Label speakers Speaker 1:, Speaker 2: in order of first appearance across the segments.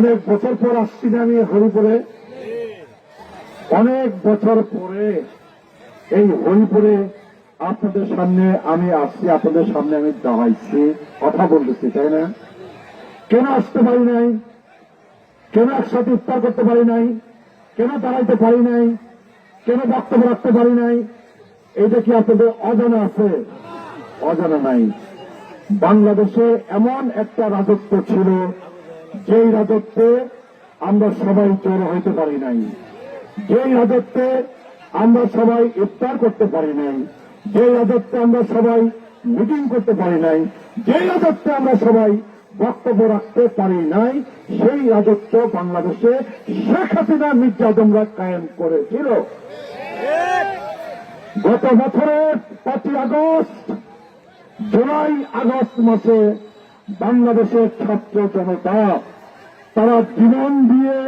Speaker 1: অনেক বছর পর আসছি না আমি হরিপুরে। অনেক বছর পরে এই হরিপুরে আপনাদের সামনে আমি আসছি, আপনাদের সামনে আমি দাঁড়াইছি, কথা বলতেছি, তাই না? কেন আসতে পারি নাই? কেন একসাথে ইফতার করতে পারি নাই? কেন দাঁড়াইতে পারি নাই? কেন বক্তব্য রাখতে পারি নাই? এটা কি আপনাদের অজানা আছে? অজানা নাই। বাংলাদেশে এমন একটা রাজত্ব ছিল যেই রাজত্বে আমরা সবাই জড়ো হইতে পারি নাই, যেই রাজত্বে আমরা সবাই ইফতার করতে পারি নাই, যেই রাজত্বে আমরা সবাই মিটিং করতে পারি নাই, যেই রাজত্বে আমরা সবাই বক্তব্য রাখতে পারি নাই, সেই রাজত্ব বাংলাদেশে শেখ হাসিনা মির্জা আজমরা কায়েম করেছিল। গত বছরের পাঁচই আগস্ট, জুলাই আগস্ট মাসে বাংলাদেশের ছাত্র জনতা তারা জীবন দিয়ে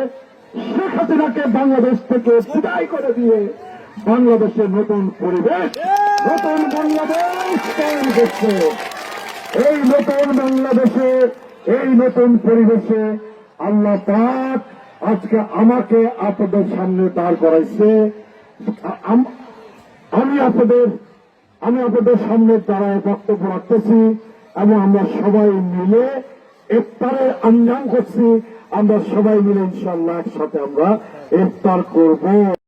Speaker 1: শেখ হাসিনাকে বাংলাদেশ থেকে বিদায় করে দিয়ে বাংলাদেশের নতুন পরিবেশ, নতুন বাংলাদেশ তৈরি করছে। এই নতুন বাংলাদেশে, এই নতুন পরিবেশে আল্লাহ পাক আজকে আমাকে আপনাদের সামনে দাঁড় করাইছে। আমি আপনাদের আমি আপনাদের সামনে দাঁড়ায় বক্তব্য রাখতেছি এবং আমরা সবাই মিলে ইফতারে আঞ্জাম করছি। আমরা সবাই মিলে ইনশাল্লাহ একসাথে আমরা ইফতার করব।